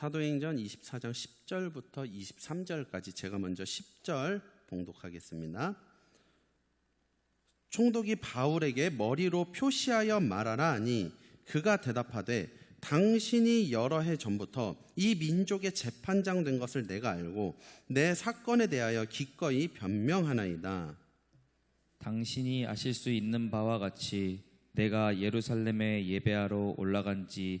사도행전 24장 10절부터 23절까지 제가 먼저 10절 봉독하겠습니다. 총독이 바울에게 머리로 표시하여 말하라 하니 그가 대답하되 당신이 여러 해 전부터 이 민족의 재판장 된 것을 내가 알고 내 사건에 대하여 기꺼이 변명하나이다. 당신이 아실 수 있는 바와 같이 내가 예루살렘에 예배하러 올라간 지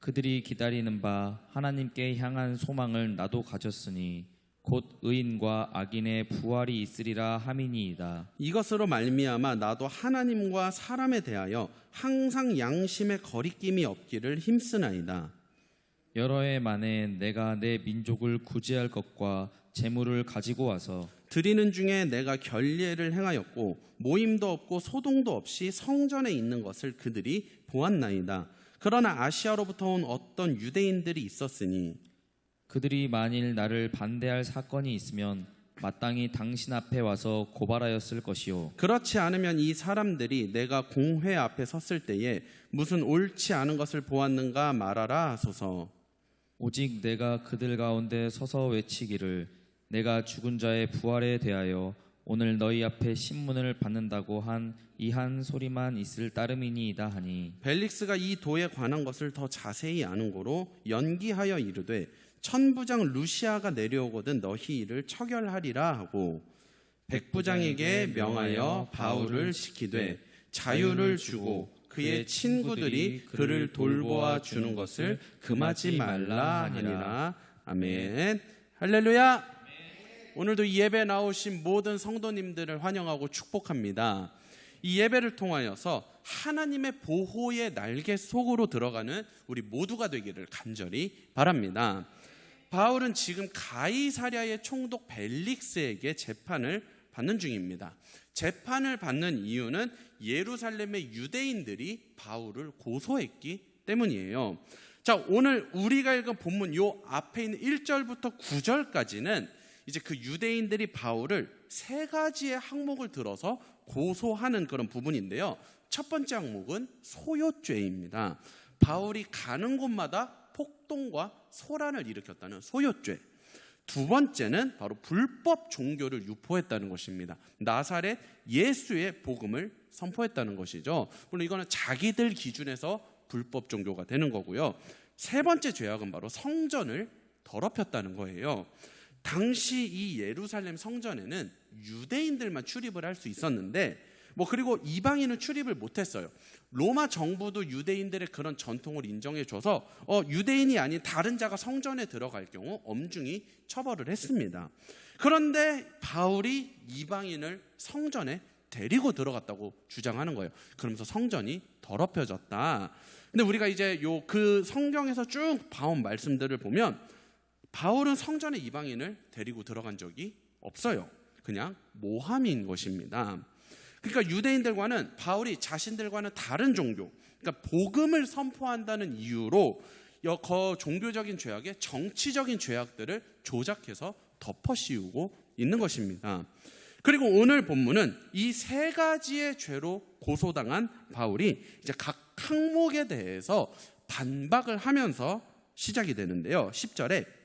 그들이 기다리는 바 하나님께 향한 소망을 나도 가졌으니 곧 의인과 악인의 부활이 있으리라 함이니이다. 이것으로 말미암아 나도 하나님과 사람에 대하여 항상 양심의 거리낌이 없기를 힘쓰나이다. 여러 해 만에 내가 내 민족을 구제할 것과 재물을 가지고 와서 드리는 중에 내가 결례를 행하였고 모임도 없고 소동도 없이 성전에 있는 것을 그들이 보았나이다. 그러나 아시아로부터 온 어떤 유대인들이 있었으니 그들이 만일 나를 반대할 사건이 있으면 마땅히 당신 앞에 와서 고발하였을 것이요 그렇지 않으면 이 사람들이 내가 공회 앞에 섰을 때에 무슨 옳지 않은 것을 보았는가 말하라 하소서. 오직 내가 그들 가운데 서서 외치기를 내가 죽은 자의 부활에 대하여 오늘 너희 앞에 신문을 받는다고 한 이한 소리만 있을 따름이니이다 하니. 벨릭스가 이 도에 관한 것을 더 자세히 아는 고로 연기하여 이르되 천부장 루시아가 내려오거든 너희 이를 처결하리라 하고 백부장에게 명하여 바울을 시키되 자유를 주고 그의 친구들이 그를 돌보아 주는 것을 금하지 말라 하니라. 아멘. 할렐루야 오늘도 이 예배 나오신 모든 성도님들을 환영하고 축복합니다. 이 예배를 통하여서 하나님의 보호의 날개 속으로 들어가는 우리 모두가 되기를 간절히 바랍니다. 바울은 지금 가이사랴의 총독 벨릭스에게 재판을 받는 중입니다. 재판을 받는 이유는 예루살렘의 유대인들이 바울을 고소했기 때문이에요. 자, 오늘 우리가 읽은 본문 요 앞에 있는 1절부터 9절까지는 이제 그 유대인들이 바울을 세 가지의 항목을 들어서 고소하는 그런 부분인데요. 첫 번째 항목은 소요죄입니다. 바울이 가는 곳마다 폭동과 소란을 일으켰다는 소요죄. 두 번째는 바로 불법 종교를 유포했다는 것입니다. 나사렛 예수의 복음을 선포했다는 것이죠. 물론 이거는 자기들 기준에서 불법 종교가 되는 거고요. 세 번째 죄악은 바로 성전을 더럽혔다는 거예요. 당시 이 예루살렘 성전에는 유대인들만 출입을 할 수 있었는데 뭐 그리고 이방인은 출입을 못했어요. 로마 정부도 유대인들의 그런 전통을 인정해줘서 어, 유대인이 아닌 다른 자가 성전에 들어갈 경우 엄중히 처벌을 했습니다. 그런데 바울이 이방인을 성전에 데리고 들어갔다고 주장하는 거예요. 그러면서 성전이 더럽혀졌다. 근데 우리가 이제 요 그 성경에서 쭉 봐온 말씀들을 보면 바울은 성전에 이방인을 데리고 들어간 적이 없어요. 그냥 모함인 것입니다. 그러니까 유대인들과는 바울이 자신들과는 다른 종교, 그러니까 복음을 선포한다는 이유로 거 종교적인 죄악에 정치적인 죄악들을 조작해서 덮어씌우고 있는 것입니다. 그리고 오늘 본문은 이 세 가지의 죄로 고소당한 바울이 이제 각 항목에 대해서 반박을 하면서 시작이 되는데요. 10절에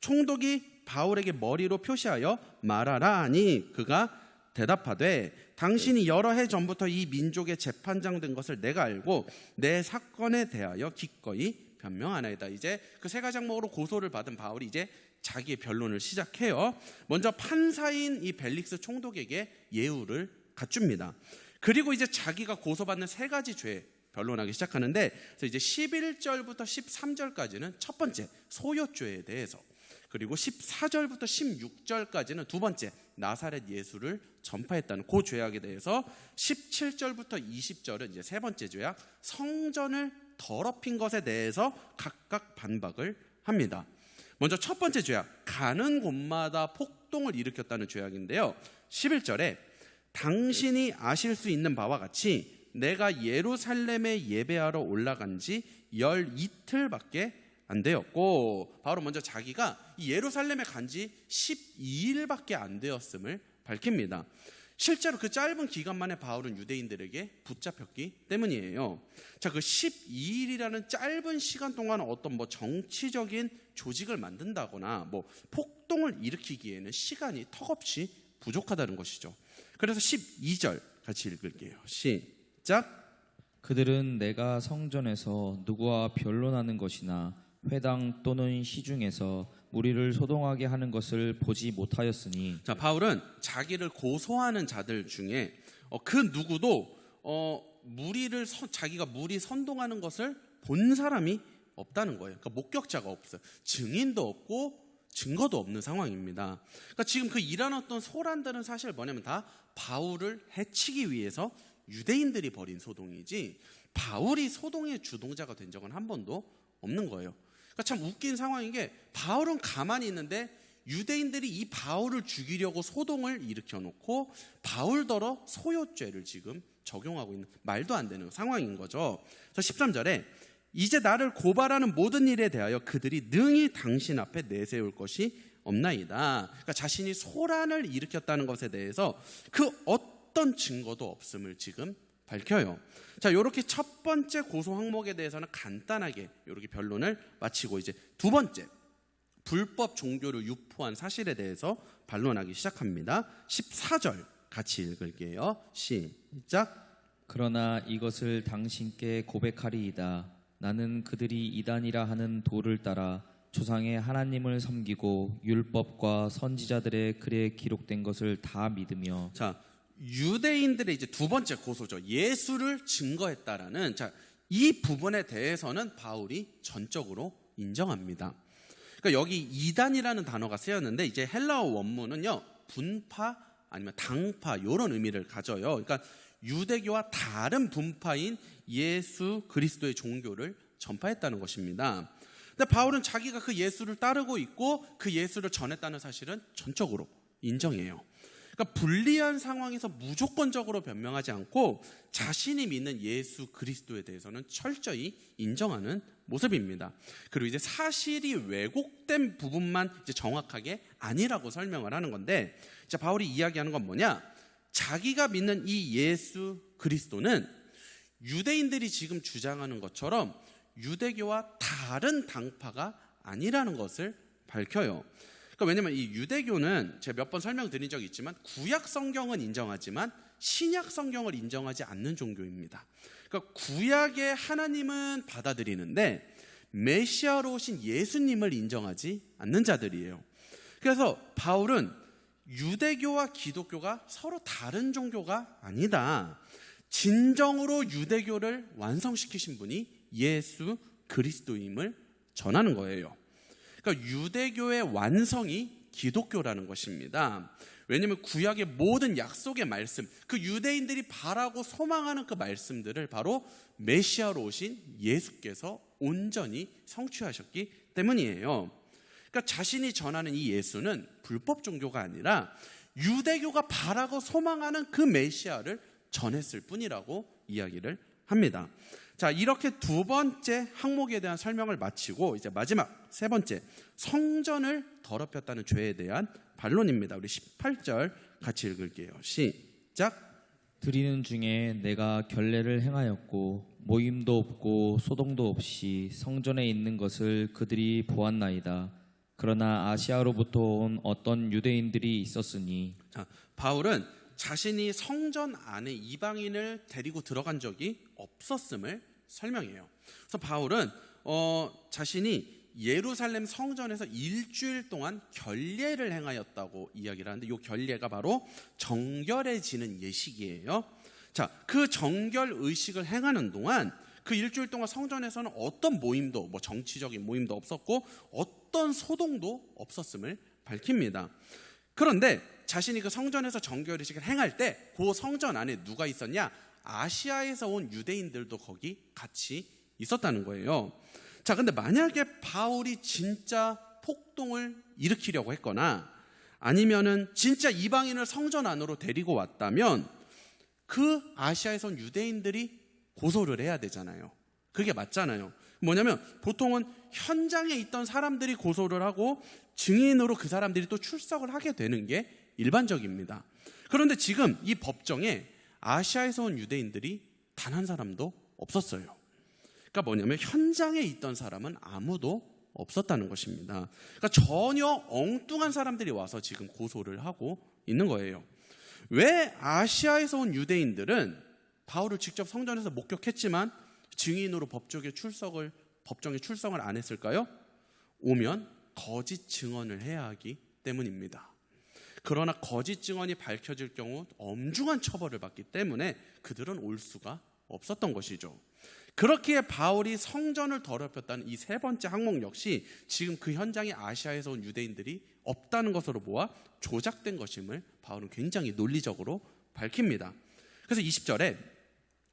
총독이 바울에게 머리로 표시하여 말하라 하니 그가 대답하되 당신이 여러 해 전부터 이 민족의 재판장 된 것을 내가 알고 내 사건에 대하여 기꺼이 변명하나이다. 이제 그 세 가지 항목으로 고소를 받은 바울이 이제 자기의 변론을 시작해요. 먼저 판사인 이 벨릭스 총독에게 예우를 갖춥니다. 그리고 이제 자기가 고소받는 세 가지 죄 변론하기 시작하는데 그래서 이제 11절부터 13절까지는 첫 번째 소요죄에 대해서 그리고 14절부터 16절까지는 두 번째 나사렛 예수를 전파했다는 그 죄악에 대해서 17절부터 20절은 이제 세 번째 죄악 성전을 더럽힌 것에 대해서 각각 반박을 합니다. 먼저 첫 번째 죄악, 가는 곳마다 폭동을 일으켰다는 죄악인데요. 11절에 당신이 아실 수 있는 바와 같이 내가 예루살렘에 예배하러 올라간 지 열 이틀밖에 안 되었고 바로 먼저 자기가 이 예루살렘에 간 지 12일밖에 안 되었음을 밝힙니다. 실제로 그 짧은 기간 만에 바울은 유대인들에게 붙잡혔기 때문이에요. 자, 그 12일이라는 짧은 시간 동안 어떤 뭐 정치적인 조직을 만든다거나 뭐 폭동을 일으키기에는 시간이 턱없이 부족하다는 것이죠. 그래서 12절 같이 읽을게요. 시작. 그들은 내가 성전에서 누구와 변론하는 것이나 회당 또는 시중에서 무리를 소동하게 하는 것을 보지 못하였으니 자, 바울은 자기를 고소하는 자들 중에 어, 그 누구도 어, 무리를 선- 자기가 무리 선동하는 것을 본 사람이 없다는 거예요. 그러니까 목격자가 없어요. 증인도 없고 증거도 없는 상황입니다. 그러니까 지금 그 일어났던 소란들은 사실 뭐냐면 다 바울을 해치기 위해서 유대인들이 벌인 소동이지 바울이 소동의 주동자가 된 적은 한 번도 없는 거예요. 그러니까 참 웃긴 상황인 게 바울은 가만히 있는데 유대인들이 이 바울을 죽이려고 소동을 일으켜 놓고 바울더러 소요죄를 지금 적용하고 있는 말도 안 되는 상황인 거죠. 그래서 13절에 이제 나를 고발하는 모든 일에 대하여 그들이 능히 당신 앞에 내세울 것이 없나이다. 그러니까 자신이 소란을 일으켰다는 것에 대해서 그 어떤 증거도 없음을 지금 밝혀요. 자, 이렇게 첫 번째 고소 항목에 대해서는 간단하게 이렇게 변론을 마치고 이제 두 번째 불법 종교를 유포한 사실에 대해서 반론하기 시작합니다. 14절 같이 읽을게요. 시작. 그러나 이것을 당신께 고백하리이다. 나는 그들이 이단이라 하는 도를 따라 조상의 하나님을 섬기고 율법과 선지자들의 글에 기록된 것을 다 믿으며 자, 유대인들의 이제 두 번째 고소죠. 예수를 증거했다라는 자, 이 부분에 대해서는 바울이 전적으로 인정합니다. 그러니까 여기 이단이라는 단어가 쓰였는데 이제 헬라어 원문은요. 분파 아니면 당파 이런 의미를 가져요. 그러니까 유대교와 다른 분파인 예수 그리스도의 종교를 전파했다는 것입니다. 근데 바울은 자기가 그 예수를 따르고 있고 그 예수를 전했다는 사실은 전적으로 인정해요. 그러니까 불리한 상황에서 무조건적으로 변명하지 않고 자신이 믿는 예수 그리스도에 대해서는 철저히 인정하는 모습입니다. 그리고 이제 사실이 왜곡된 부분만 이제 정확하게 아니라고 설명을 하는 건데, 자 바울이 이야기하는 건 뭐냐? 자기가 믿는 이 예수 그리스도는 유대인들이 지금 주장하는 것처럼 유대교와 다른 당파가 아니라는 것을 밝혀요. 그러니까 왜냐면 이 유대교는 제가 몇 번 설명드린 적이 있지만 구약 성경은 인정하지만 신약 성경을 인정하지 않는 종교입니다. 그러니까 구약의 하나님은 받아들이는데 메시아로 오신 예수님을 인정하지 않는 자들이에요. 그래서 바울은 유대교와 기독교가 서로 다른 종교가 아니다. 진정으로 유대교를 완성시키신 분이 예수 그리스도임을 전하는 거예요. 그러니까 유대교의 완성이 기독교라는 것입니다. 왜냐하면 구약의 모든 약속의 말씀, 그 유대인들이 바라고 소망하는 그 말씀들을 바로 메시아로 오신 예수께서 온전히 성취하셨기 때문이에요. 그러니까 자신이 전하는 이 예수는 불법 종교가 아니라 유대교가 바라고 소망하는 그 메시아를 전했을 뿐이라고 이야기를 합니다. 자, 이렇게 두 번째 항목에 대한 설명을 마치고 이제 마지막 세 번째 성전을 더럽혔다는 죄에 대한 반론입니다. 우리 18절 같이 읽을게요. 시작. 드리는 중에 내가 결례를 행하였고 모임도 없고 소동도 없이 성전에 있는 것을 그들이 보았나이다. 그러나 아시아로부터 온 어떤 유대인들이 있었으니 자, 바울은 자신이 성전 안에 이방인을 데리고 들어간 적이 없었음을 설명해요. 그래서 바울은 어, 자신이 예루살렘 성전에서 일주일 동안 결례를 행하였다고 이야기를 하는데 이 결례가 바로 정결해지는 예식이에요. 자, 그 정결 의식을 행하는 동안 그 일주일 동안 성전에서는 어떤 모임도 뭐 정치적인 모임도 없었고 어떤 소동도 없었음을 밝힙니다. 그런데 자신이 그 성전에서 정결의식을 행할 때 그 성전 안에 누가 있었냐? 아시아에서 온 유대인들도 거기 같이 있었다는 거예요. 자, 근데 만약에 바울이 진짜 폭동을 일으키려고 했거나 아니면은 진짜 이방인을 성전 안으로 데리고 왔다면 그 아시아에서 온 유대인들이 고소를 해야 되잖아요. 그게 맞잖아요. 뭐냐면 보통은 현장에 있던 사람들이 고소를 하고 증인으로 그 사람들이 또 출석을 하게 되는 게 일반적입니다. 그런데 지금 이 법정에 아시아에서 온 유대인들이 단 한 사람도 없었어요. 그러니까 뭐냐면 현장에 있던 사람은 아무도 없었다는 것입니다. 그러니까 전혀 엉뚱한 사람들이 와서 지금 고소를 하고 있는 거예요. 왜 아시아에서 온 유대인들은 바울을 직접 성전에서 목격했지만 증인으로 법정에 출석을 법정에 출석을 안 했을까요? 오면 거짓 증언을 해야 하기 때문입니다. 그러나 거짓 증언이 밝혀질 경우 엄중한 처벌을 받기 때문에 그들은 올 수가 없었던 것이죠. 그렇기에 바울이 성전을 더럽혔다는 이 세 번째 항목 역시 지금 그 현장에 아시아에서 온 유대인들이 없다는 것으로 보아 조작된 것임을 바울은 굉장히 논리적으로 밝힙니다. 그래서 20절에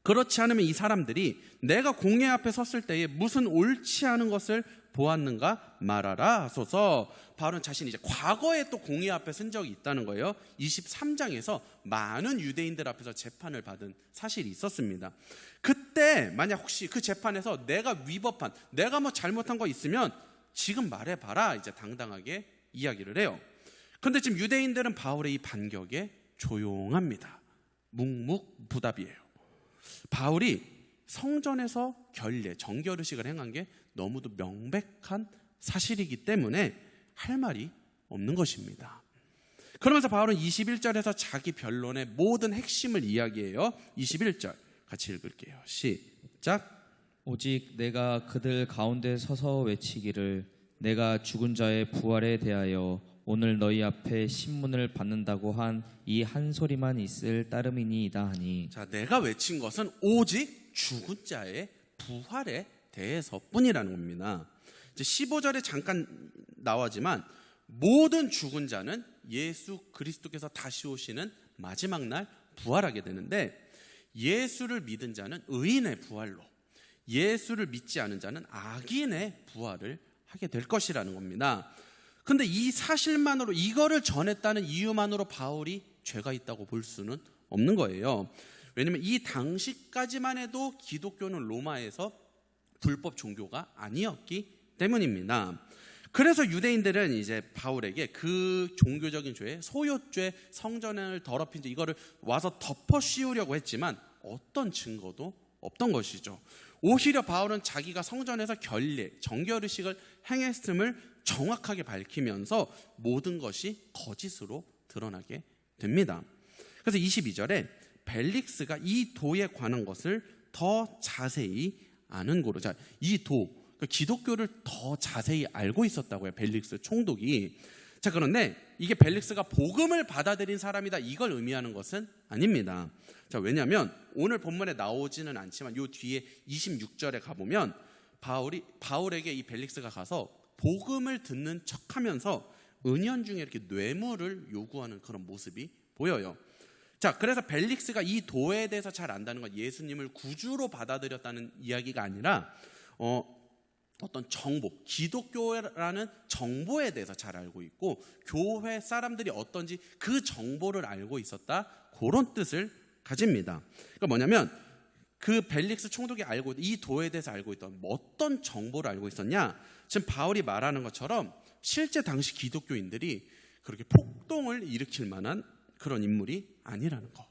그렇지 않으면 이 사람들이 내가 공회 앞에 섰을 때에 무슨 옳지 않은 것을 보았는가 말하라 하소서 바울은 자신이 이제 과거에 또 공회 앞에 쓴 적이 있다는 거예요. 23장에서 많은 유대인들 앞에서 재판을 받은 사실이 있었습니다. 그때 만약 혹시 그 재판에서 내가 위법한 내가 뭐 잘못한 거 있으면 지금 말해 봐라 이제 당당하게 이야기를 해요. 근데 지금 유대인들은 바울의 이 반격에 조용합니다. 묵묵부답이에요. 바울이 성전에서 결례, 정결의식을 행한 게 너무도 명백한 사실이기 때문에 할 말이 없는 것입니다. 그러면서 바울은 21절에서 자기 변론의 모든 핵심을 이야기해요. 21절 같이 읽을게요. 시작. 오직 내가 그들 가운데 서서 외치기를 내가 죽은 자의 부활에 대하여 오늘 너희 앞에 신문을 받는다고 한 이 한 소리만 있을 따름이니이다 하니 자, 내가 외친 것은 오직 죽은 자의 부활에 대해서뿐이라는 겁니다. 이제 15절에 잠깐 나와지만 모든 죽은 자는 예수 그리스도께서 다시 오시는 마지막 날 부활하게 되는데 예수를 믿은 자는 의인의 부활로 예수를 믿지 않은 자는 악인의 부활을 하게 될 것이라는 겁니다. 근데 이 사실만으로 이거를 전했다는 이유만으로 바울이 죄가 있다고 볼 수는 없는 거예요. 왜냐면 이 당시까지만 해도 기독교는 로마에서 불법 종교가 아니었기 때문입니다. 그래서 유대인들은 이제 바울에게 그 종교적인 죄, 소요죄, 성전을 더럽힌 죄 이거를 와서 덮어 씌우려고 했지만 어떤 증거도 없던 것이죠. 오히려 바울은 자기가 성전에서 결례, 정결의식을 행했음을 정확하게 밝히면서 모든 것이 거짓으로 드러나게 됩니다. 그래서 22절에 벨릭스가 이 도에 관한 것을 더 자세히 아는 고로 자, 이 도, 그러니까 기독교를 더 자세히 알고 있었다고요. 벨릭스 총독이. 자, 그런데 이게 벨릭스가 복음을 받아들인 사람이다 이걸 의미하는 것은 아닙니다. 자, 왜냐하면 오늘 본문에 나오지는 않지만 요 뒤에 26절에 가보면 바울이 바울에게 이 벨릭스가 가서 복음을 듣는 척하면서 은연중에 이렇게 뇌물을 요구하는 그런 모습이 보여요. 자, 그래서 벨릭스가 이 도에 대해서 잘 안다는 건 예수님을 구주로 받아들였다는 이야기가 아니라 어, 어떤 정보, 기독교라는 정보에 대해서 잘 알고 있고 교회 사람들이 어떤지 그 정보를 알고 있었다 그런 뜻을 가집니다. 그러니까 뭐냐면 그 벨릭스 총독이 알고 이 도에 대해서 알고 있던 어떤 정보를 알고 있었냐? 지금 바울이 말하는 것처럼 실제 당시 기독교인들이 그렇게 폭동을 일으킬 만한 그런 인물이 아니라는 거.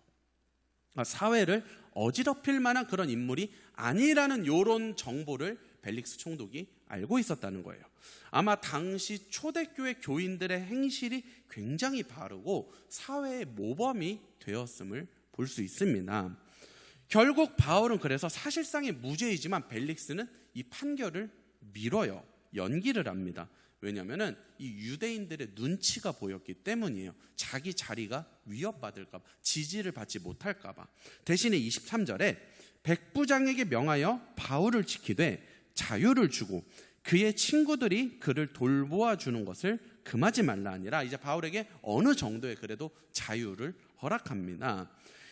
그러니까 사회를 어지럽힐 만한 그런 인물이 아니라는 요런 정보를 벨릭스 총독이 알고 있었다는 거예요. 아마 당시 초대교회 교인들의 행실이 굉장히 바르고 사회의 모범이 되었음을 볼 수 있습니다. 결국 바울은 그래서 사실상의 무죄이지만 벨릭스는 이 판결을 미뤄요. 연기를 합니다. 왜냐하면 이 유대인들의 눈치가 보였기 때문이에요. 자기 자리가 위협받을까 봐, 지지를 받지 못할까 봐. 대신에 23절에 백부장에게 명하여 바울을 지키되 자유를 주고 그의 친구들이 그를 돌보아 주는 것을 금하지 말라 아니라 이제 바울에게 어느 정도의 그래도 자유를 허락합니다.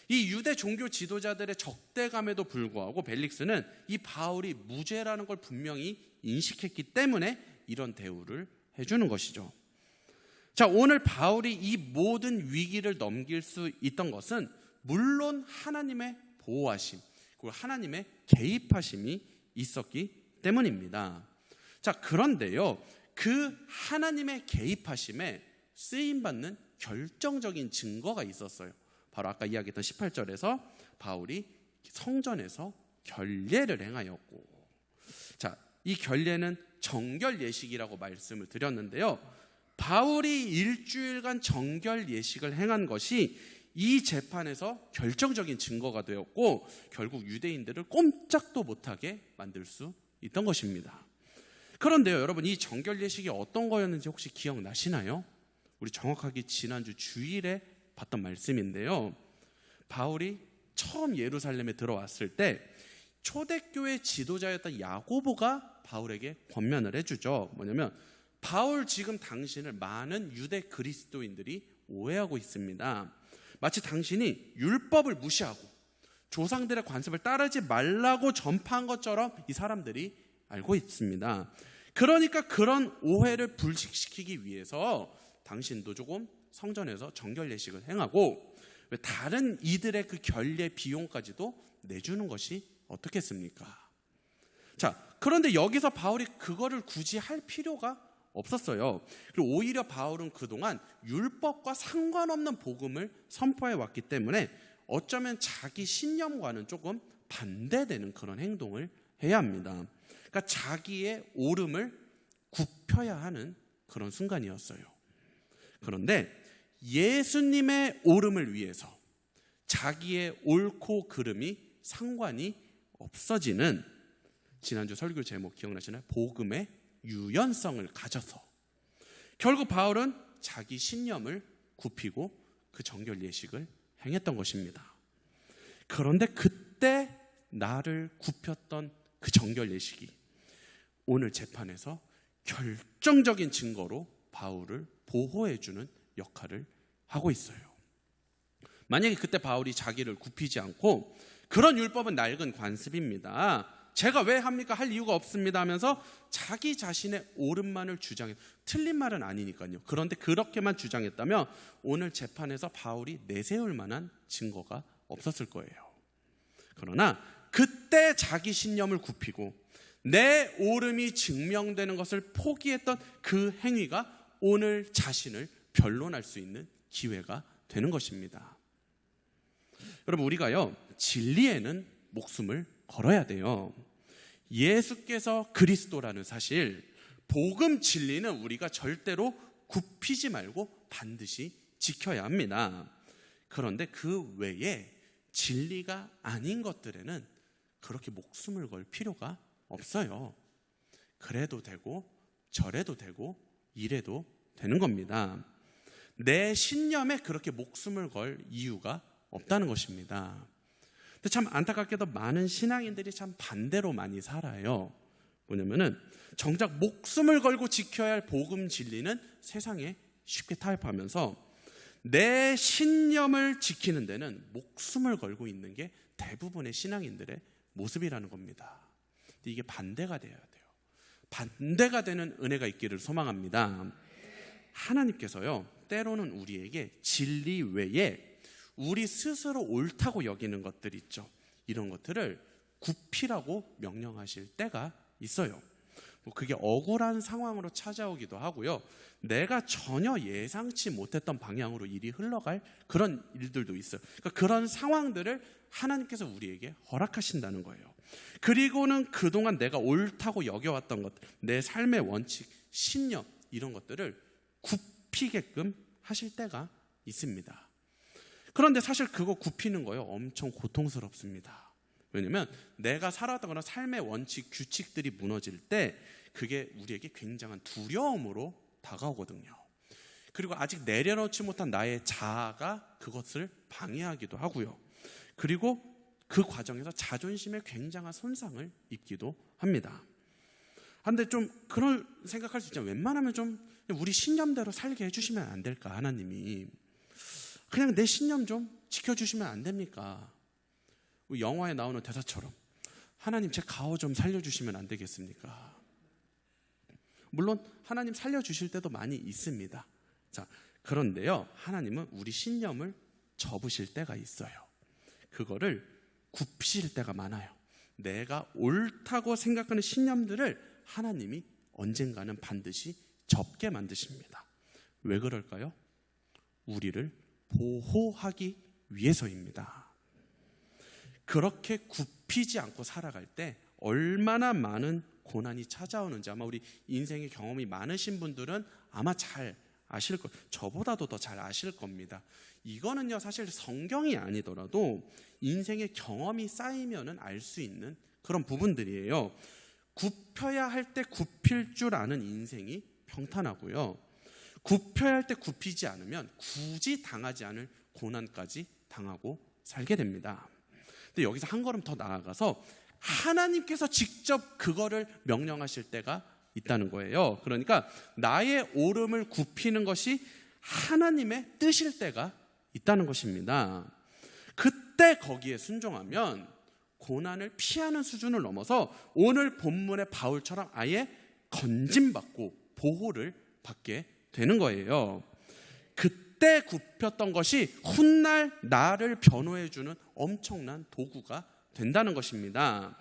이 유대 종교 지도자들의 적대감에도 불구하고 벨릭스는 이 바울이 무죄라는 걸 분명히 인식했기 때문에 이런 대우를 해주는 것이죠. 자, 오늘 바울이 이 모든 위기를 넘길 수 있던 것은 물론 하나님의 보호하심, 그리고 하나님의 개입하심이 있었기 때문입니다. 자, 그런데요, 그 하나님의 개입하심에 쓰임받는 결정적인 증거가 있었어요. 바로 아까 이야기했던 18절에서 바울이 성전에서 결례를 행하였고, 자, 이 결례는 정결 예식이라고 말씀을 드렸는데요. 바울이 일주일간 정결 예식을 행한 것이 이 재판에서 결정적인 증거가 되었고 결국 유대인들을 꼼짝도 못하게 만들 수 있던 것입니다. 그런데요, 여러분 이 정결 예식이 어떤 거였는지 혹시 기억나시나요? 우리 정확하게 지난주 주일에 봤던 말씀인데요. 바울이 처음 예루살렘에 들어왔을 때 초대교회 지도자였던 야고보가 바울에게 권면을 해주죠. 뭐냐면 바울 지금 당신을 많은 유대 그리스도인들이 오해하고 있습니다. 마치 당신이 율법을 무시하고 조상들의 관습을 따르지 말라고 전파한 것처럼 이 사람들이 알고 있습니다. 그러니까 그런 오해를 불식시키기 위해서 당신도 조금 성전에서 정결 예식을 행하고 왜 다른 이들의 그 결례 비용까지도 내주는 것이 어떻겠습니까? 자, 그런데 여기서 바울이 그거를 굳이 할 필요가 없었어요. 그리고 오히려 바울은 그동안 율법과 상관없는 복음을 선포해 왔기 때문에 어쩌면 자기 신념과는 조금 반대되는 그런 행동을 해야 합니다. 그러니까 자기의 옳음을 굽혀야 하는 그런 순간이었어요. 그런데 예수님의 옳음을 위해서 자기의 옳고 그름이 상관이 없어지는 지난주 설교 제목 기억나시나요? 복음의 유연성을 가져서 결국 바울은 자기 신념을 굽히고 그 정결 예식을 행했던 것입니다. 그런데 그때 나를 굽혔던 그 정결 예식이 오늘 재판에서 결정적인 증거로 바울을 보호해주는 역할을 하고 있어요. 만약에 그때 바울이 자기를 굽히지 않고 그런 율법은 낡은 관습입니다. 제가 왜 합니까? 할 이유가 없습니다 하면서 자기 자신의 옳은만을 주장해 틀린 말은 아니니까요. 그런데 그렇게만 주장했다면 오늘 재판에서 바울이 내세울 만한 증거가 없었을 거예요. 그러나 그때 자기 신념을 굽히고 내 옳음이 증명되는 것을 포기했던 그 행위가 오늘 자신을 변론할 수 있는 기회가 되는 것입니다. 여러분 우리가요 진리에는 목숨을 걸어야 돼요. 예수께서 그리스도라는 사실, 복음 진리는 우리가 절대로 굽히지 말고 반드시 지켜야 합니다. 그런데 그 외에 진리가 아닌 것들에는 그렇게 목숨을 걸 필요가 없어요. 그래도 되고, 저래도 되고, 이래도 되는 겁니다. 내 신념에 그렇게 목숨을 걸 이유가 없다는 것입니다. 근데 참 안타깝게도 많은 신앙인들이 참 반대로 많이 살아요. 뭐냐면은 정작 목숨을 걸고 지켜야 할 복음 진리는 세상에 쉽게 타협하면서 내 신념을 지키는 데는 목숨을 걸고 있는 게 대부분의 신앙인들의 모습이라는 겁니다. 이게 반대가 돼야 돼요. 반대가 되는 은혜가 있기를 소망합니다. 하나님께서요, 때로는 우리에게 진리 외에 우리 스스로 옳다고 여기는 것들 있죠. 이런 것들을 굽히라고 명령하실 때가 있어요. 뭐 그게 억울한 상황으로 찾아오기도 하고요. 내가 전혀 예상치 못했던 방향으로 일이 흘러갈 그런 일들도 있어요. 그러니까 그런 상황들을 하나님께서 우리에게 허락하신다는 거예요. 그리고는 그동안 내가 옳다고 여겨왔던 것, 내 삶의 원칙, 신념, 이런 것들을 굽히게끔 하실 때가 있습니다. 그런데 사실 그거 굽히는 거요 엄청 고통스럽습니다. 왜냐면 내가 그런 삶의 원칙, 규칙들이 무너질 때 그게 우리에게 굉장한 두려움으로 다가오거든요. 그리고 아직 내려놓지 못한 나의 자아가 그것을 방해하기도 하고요. 그리고 그 과정에서 자존심에 굉장한 손상을 입기도 합니다. 근데 좀 그런 생각할 수 있잖아요. 웬만하면 좀 우리 신념대로 살게 해주시면 안 될까, 하나님이. 그냥 내 신념 좀 지켜주시면 안 됩니까? 영화에 나오는 대사처럼 하나님 제 가오 좀 살려주시면 안 되겠습니까? 물론 하나님 살려주실 때도 많이 있습니다. 자, 그런데요, 하나님은 우리 신념을 접으실 때가 있어요. 그거를 굽히실 때가 많아요. 내가 옳다고 생각하는 신념들을 하나님이 언젠가는 반드시 접게 만드십니다. 왜 그럴까요? 우리를 보호하기 위해서입니다. 그렇게 굽히지 않고 살아갈 때 얼마나 많은 고난이 찾아오는지 아마 우리 인생의 경험이 많으신 분들은 아마 잘 아실 거, 저보다도 더 잘 아실 겁니다. 이거는요, 사실 성경이 아니더라도 인생의 경험이 쌓이면은 알 수 있는 그런 부분들이에요. 굽혀야 할 때 굽힐 줄 아는 인생이 평탄하고요. 굽혀야 할 때 굽히지 않으면 굳이 당하지 않을 고난까지 당하고 살게 됩니다. 근데 여기서 한 걸음 더 나아가서 하나님께서 직접 그거를 명령하실 때가 있다는 거예요. 그러니까 나의 오름을 굽히는 것이 하나님의 뜻일 때가 있다는 것입니다. 그때 거기에 순종하면 고난을 피하는 수준을 넘어서 오늘 본문의 바울처럼 아예 건짐받고 보호를 받게 되는 거예요. 그때 굽혔던 것이 훗날 나를 변호해주는 엄청난 도구가 된다는 것입니다.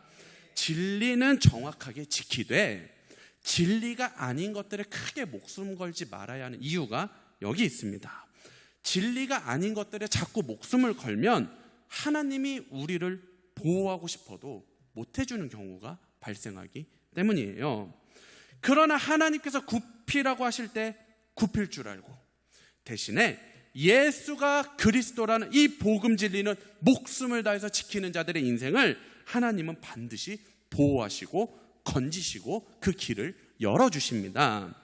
진리는 정확하게 지키되 진리가 아닌 것들에 크게 목숨 걸지 말아야 하는 이유가 여기 있습니다. 진리가 아닌 것들에 자꾸 목숨을 걸면 하나님이 우리를 보호하고 싶어도 못 해주는 경우가 발생하기 때문이에요. 그러나 하나님께서 굽히라고 하실 때 굽힐 줄 알고 대신에 예수가 그리스도라는 이 복음 진리는 목숨을 다해서 지키는 자들의 인생을 하나님은 반드시 보호하시고 건지시고 그 길을 열어주십니다.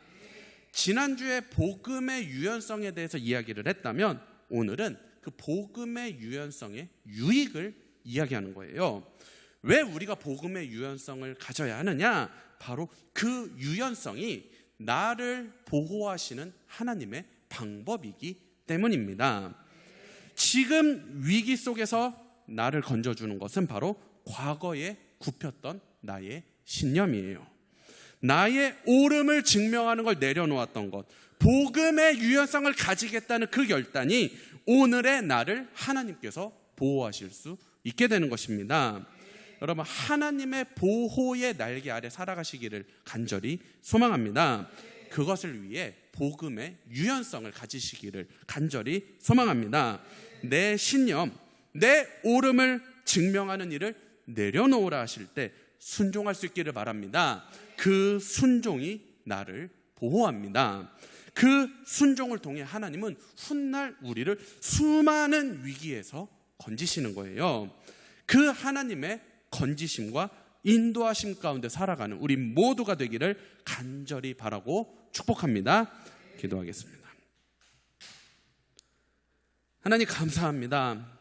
지난주에 복음의 유연성에 대해서 이야기를 했다면 오늘은 그 복음의 유연성의 유익을 이야기하는 거예요. 왜 우리가 복음의 유연성을 가져야 하느냐? 바로 그 유연성이 나를 보호하시는 하나님의 방법이기 때문입니다. 지금 위기 속에서 나를 건져주는 것은 바로 과거에 굽혔던 나의 신념이에요. 나의 옳음을 증명하는 걸 내려놓았던 것, 복음의 유연성을 가지겠다는 그 결단이 오늘의 나를 하나님께서 보호하실 수 있게 되는 것입니다. 여러분, 하나님의 보호의 날개 아래 살아가시기를 간절히 소망합니다. 그것을 위해 복음의 유연성을 가지시기를 간절히 소망합니다. 내 신념, 내 옳음을 증명하는 일을 내려놓으라 하실 때 순종할 수 있기를 바랍니다. 그 순종이 나를 보호합니다. 그 순종을 통해 하나님은 훗날 우리를 수많은 위기에서 건지시는 거예요. 그 하나님의 건지심과 인도하심 가운데 살아가는 우리 모두가 되기를 간절히 바라고 축복합니다. 기도하겠습니다. 하나님 감사합니다.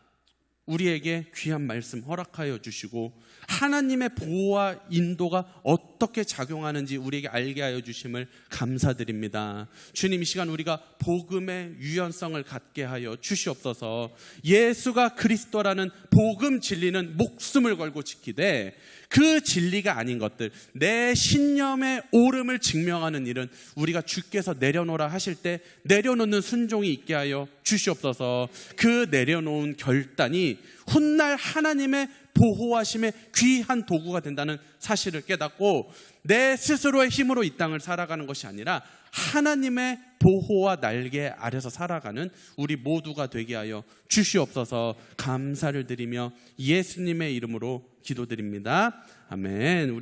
우리에게 귀한 말씀 허락하여 주시고 하나님의 보호와 인도가 어떻게 작용하는지 우리에게 알게 하여 주심을 감사드립니다. 주님 이 시간 우리가 복음의 유연성을 갖게 하여 주시옵소서. 예수가 그리스도라는 복음 진리는 목숨을 걸고 지키되 그 진리가 아닌 것들, 내 신념의 옳음을 증명하는 일은 우리가 주께서 내려놓으라 하실 때 내려놓는 순종이 있게 하여 주시옵소서. 그 내려놓은 결단이 훗날 하나님의 보호하심의 귀한 도구가 된다는 사실을 깨닫고 내 스스로의 힘으로 이 땅을 살아가는 것이 아니라 하나님의 보호와 날개 아래서 살아가는 우리 모두가 되게 하여 주시옵소서 감사를 드리며 예수님의 이름으로 기도드립니다. 아멘.